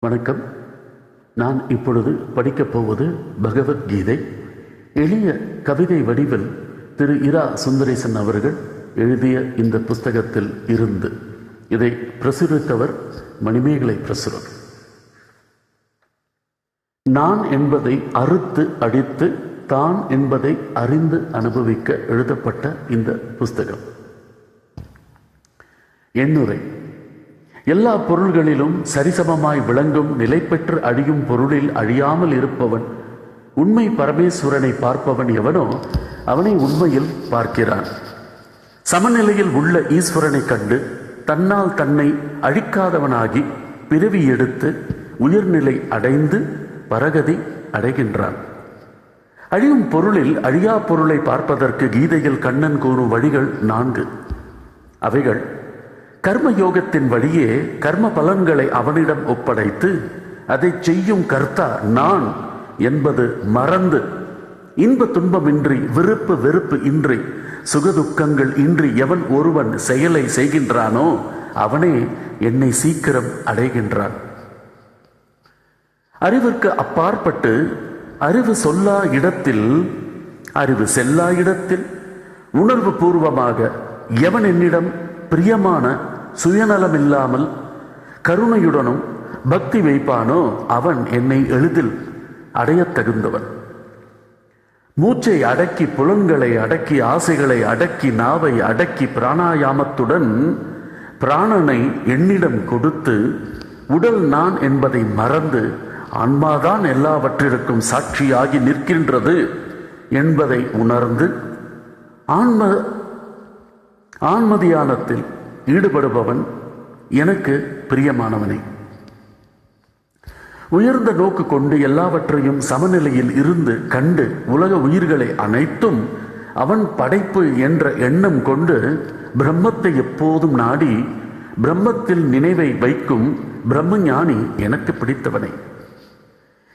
வணக்கம். நான் இப்பொழுது படிக்கப் போவது பகவத்கீதை. எளிய கவிதை வடிவில் திரு இரா சுந்தரேசன் அவர்கள் எழுதிய இந்த புஸ்தகத்தில் இருந்து இதை பிரசுரித்தவர் மணிமேகலை பிரசுரம் நான் என்பதை அறுத்து அடித்து தான் என்பதை அறிந்து அனுபவிக்க எழுதப்பட்ட இந்த புஸ்தகம். எண்ணுரை. எல்லா பொருள்களிலும் சரிசமமாய் விளங்கும் நிலை பெற்று அழியும் பொருளில் அழியாமல் இருப்பவன் உண்மை பரமேஸ்வரனை பார்ப்பவன் எவனோ அவனை உண்மையில் பார்க்கிறான். சமநிலையில் உள்ள ஈஸ்வரனை கண்டு தன்னால் தன்னை அழிக்காதவனாகி பிறவி எடுத்து உயர்நிலை அடைந்து பரகதி அடைகின்றான். அழியும் பொருளில் அழியா பொருளை பார்ப்பதற்கு கீதையில் கண்ணன் கூறும் வழிகள் நான்கு. அவைகள் கர்ம யோகத்தின் வழியே கர்ம பலன்களை அவனிடம் ஒப்படைத்து அதை செய்யும் கர்த்தா நான் என்பது மறந்து இன்ப துன்பமின்றி விருப்பு வெறுப்பு இன்றி சுகதுக்கங்கள் இன்றி எவன் ஒருவன் செயலை செய்கின்றானோ அவனே என்னை சீக்கிரம் அடைகின்றான். அறிவிற்கு அப்பாற்பட்டு அறிவு சொல்லா இடத்தில் அறிவு செல்லா இடத்தில் உணர்வு பூர்வமாக எவன் என்னிடம் பிரியமான சுயநலமில்லாமல் கருணையுடனும் பக்தி வைப்பானோ அவன் என்னை எளிதில் அடையத் தகுந்தவன். மூச்சை அடக்கி புலன்களை அடக்கி ஆசைகளை அடக்கி நாவை அடக்கி பிராணாயாமத்துடன் பிராணனை என்னிடம் கொடுத்து உடல் நான் என்பதை மறந்து ஆன்மாதான் எல்லாவற்றிற்கும் சாட்சியாகி நிற்கின்றது என்பதை உணர்ந்து ஆன்ம ஆன்மதியானத்தில் ஈடுபடுபவன் எனக்கு பிரியமானவனே. உயர்ந்த நோக்கு கொண்டு எல்லாவற்றையும் சமநிலையில் இருந்து கண்டு உலக உயிர்களை அனைத்தும் அவன் படைப்பு என்ற எண்ணம் கொண்டு பிரம்மத்தை எப்போதும் நாடி பிரம்மத்தில் நினைவை வைக்கும் பிரம்மஞானி எனக்கு பிடித்தவனே.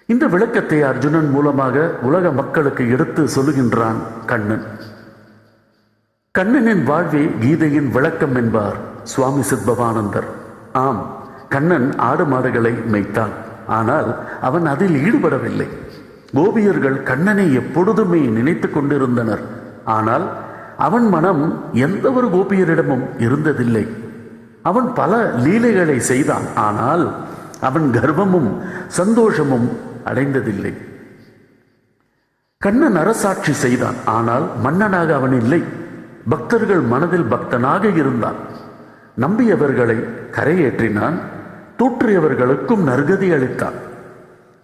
இந்த விளக்கத்தை அர்ஜுனன் மூலமாக உலக மக்களுக்கு எடுத்து சொல்லுகின்றான் கண்ணன். கண்ணனின் வாழ்வே கீதையின் விளக்கம் என்பார் சுவாமி சித்பவானந்தர். ஆம் கண்ணன் ஆடு மாடுகளை மேய்த்தான். ஆனால் அவன் அதில் ஈடுபடவில்லை. கோபியர்கள் கண்ணனை எப்பொழுதுமே நினைத்து கொண்டிருந்தனர். ஆனால் அவன் மனம் எந்த ஒரு கோபியரிடமும் இருந்ததில்லை. அவன் பல லீலைகளை செய்தான். ஆனால் அவன் கர்வமும் சந்தோஷமும் அடைந்ததில்லை. கண்ணன் அரசாட்சி செய்தான். ஆனால் மன்னனாக அவன் இல்லை. பக்தர்கள் மனதில் பக்தனாக இருந்தான். நம்பியவர்களை கரையேற்றினான். தூற்றியவர்களுக்கும் நற்கதி அளித்தான்.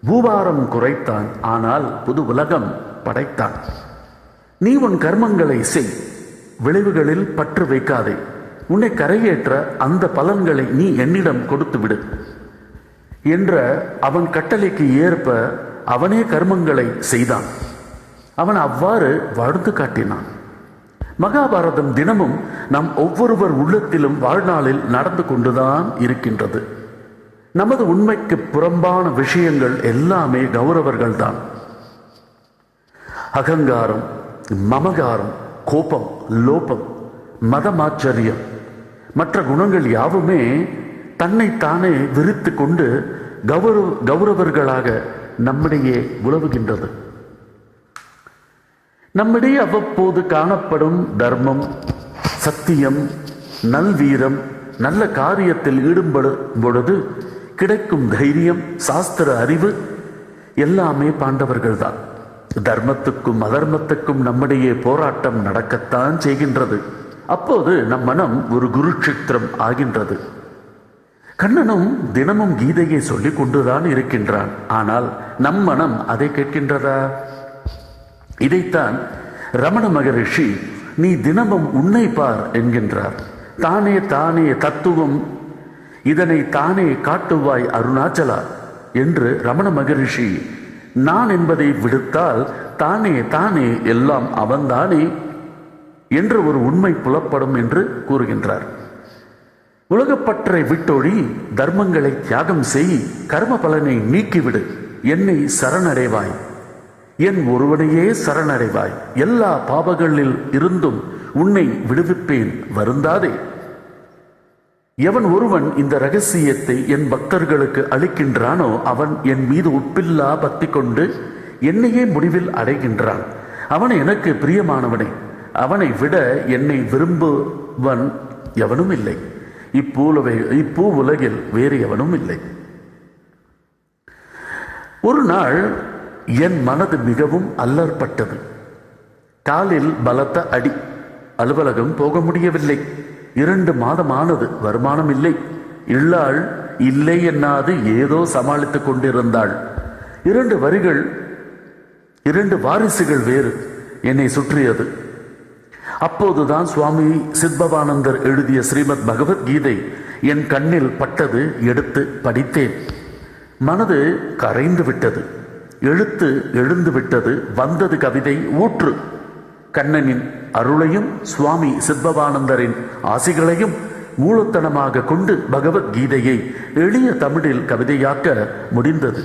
பூபாரம் குறைத்தான் ஆனால் புது உலகம் படைத்தான். நீ உன் கர்மங்களை செய் விளைவுகளில் பற்று வைக்காதே. உன்னை கரையேற்ற அந்த பலன்களை நீ என்னிடம் கொடுத்து விடு என்ற அவன் கட்டளைக்கு ஏற்ப அவனே கர்மங்களை செய்தான். அவன் அவ்வாறு வாழ்ந்து காட்டினான். மகாபாரதம் தினமும் நம் ஒவ்வொருவர் உள்ளத்திலும் வாழ்நாளில் நடந்து கொண்டுதான் இருக்கின்றது. நமது உண்மைக்கு புறம்பான விஷயங்கள் எல்லாமே கௌரவர்கள் தான் அகங்காரம் மமகாரம் கோபம் லோபம் மதமாச்சரியம் மற்ற குணங்கள் யாவுமே தன்னைத்தானே விரித்து கொண்டு கௌரவ கௌரவர்களாக நம்மிடையே உலவுகின்றது. நம்மிடையே அவ்வப்போது காணப்படும் தர்மம் சத்தியம் நல்வீரம் நல்ல காரியத்தில் ஈடுபடும் பொழுது கிடைக்கும் தைரியம் சாஸ்திர அறிவு எல்லாமே பாண்டவர்கள்தான். தர்மத்துக்கும் அதர்மத்துக்கும் நம்மிடையே போராட்டம் நடக்கத்தான் செய்கின்றது. அப்போது நம் மனம் ஒரு குருக்ஷேத்திரம் ஆகின்றது. கண்ணனும் தினமும் கீதையை சொல்லிக் கொண்டுதான் இருக்கின்றான். ஆனால் நம் மனம் அதை கேட்கின்றதா? இதைத்தான் ரமண மகரிஷி நீ தினமும் உன்னை பார் என்கின்றார். தானே தானே தத்துவம் இதனை தானே காட்டுவாய் அருணாச்சலா என்று ரமண மகரிஷி நான் என்பதை விடுத்தால் தானே தானே எல்லாம் அவன்தானே என்று ஒரு உண்மை புலப்படும் என்று கூறுகின்றார். உலகப்பற்றை விட்டொழி தர்மங்களை தியாகம் செய் கர்ம பலனை நீக்கிவிடு என்னை சரணடைவாய் என் ஒருவனையே சரணடைவாய். எல்லா பாவங்களில் இருந்தும் உன்னை விடுவிப்பேன். வருந்தாதே. எவன் ஒருவன் இந்த ரகசியத்தை என் பக்தர்களுக்கு அளிக்கின்றானோ அவன் என் மீது உப்பில்லா பக்தி கொண்டு என்னையே முடிவில் அடைகின்றான். அவன் எனக்கு பிரியமானவனே. அவனை விட என்னை விரும்புவன் எவனும் இல்லை இப்பூலவை இப்பூ உலகில் வேறு எவனும் இல்லை ஒரு நாள் என் மனது மிகவும் அல்லற்பட்டது. காலில் பலத்த அடி. அலுவலகம் போக முடியவில்லை. இரண்டு மாதமானது வருமானம் இல்லை இல்லாள் இல்லை என்னாது ஏதோ சமாளித்துக் கொண்டிருந்தாள். இரண்டு வரிகள் இரண்டு வாரிசுகள் வேறு என்னை சுற்றியது. அப்போதுதான் சுவாமி சித்பவானந்தர் எழுதிய ஸ்ரீமத் பகவத்கீதை என் கண்ணில் பட்டது எடுத்து படித்தேன். மனது கரைந்து விட்டது. எழுத்து எழுந்து விட்டது வந்தது கவிதை ஊற்று. கண்ணனின் அருளையும் சுவாமி சித்பவானந்தரின் ஆசிகளையும் மூலத்தனமாக கொண்டு பகவத்கீதையை எளிய தமிழில் கவிதையாக்க முடிந்தது.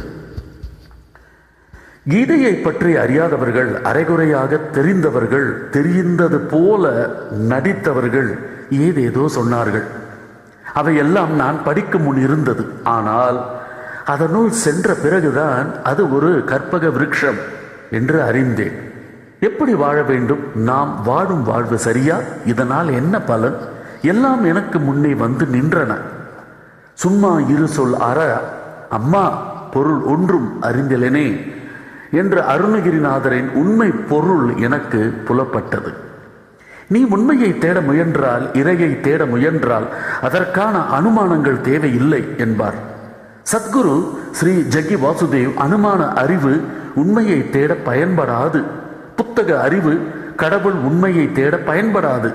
கீதையை பற்றி அறியாதவர்கள் அரைகுறையாக தெரிந்தவர்கள் தெரிந்தது போல நடித்தவர்கள் ஏதேதோ சொன்னார்கள். அவையெல்லாம் நான் படிக்கும் முன் இருந்தது. ஆனால் அதனுள் சென்ற பிறகுதான் அது ஒரு கற்பக விருட்சம் என்று அறிந்தேன். எப்படி வாழ வேண்டும்? நாம் வாழும் வாழ்வு சரியா? இதனால் என்ன பலன்? எல்லாம் எனக்கு முன்னே வந்து நின்றன. சும்மா இரு சொல் அற அம்மா பொருள் ஒன்றும் அறிந்தலனே என்ற அருணகிரிநாதரின் உண்மை பொருள் எனக்கு புலப்பட்டது. நீ உண்மையை தேட முயன்றால் இறையை தேட முயன்றால் அதற்கான அனுமானங்கள் தேவையில்லை என்பார். சத்குரு ஸ்ரீ ஜக்கி வாசுதேவ் அனுமான அறிவு உண்மையை தேட பயன்படாது. புத்தக அறிவு கடவுள் உண்மையை தேட பயன்படாது.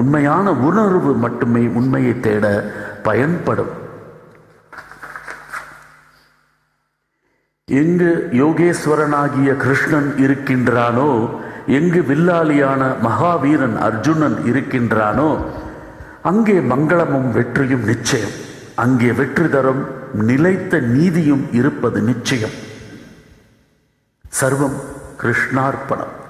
உண்மையான உணர்வு மட்டுமே உண்மையை தேட பயன்படும். எங்கு யோகேஸ்வரனாகிய கிருஷ்ணன் இருக்கின்றானோ எங்கு வில்லாளியான மகாவீரன் அர்ஜுனன் இருக்கின்றானோ அங்கே மங்களமும் வெற்றியும் நிச்சயம். அங்கே வெற்றி தரும் நிலைத்த நீதியும் இருப்பது நிச்சயம். சர்வம் கிருஷ்ணார்ப்பணம்.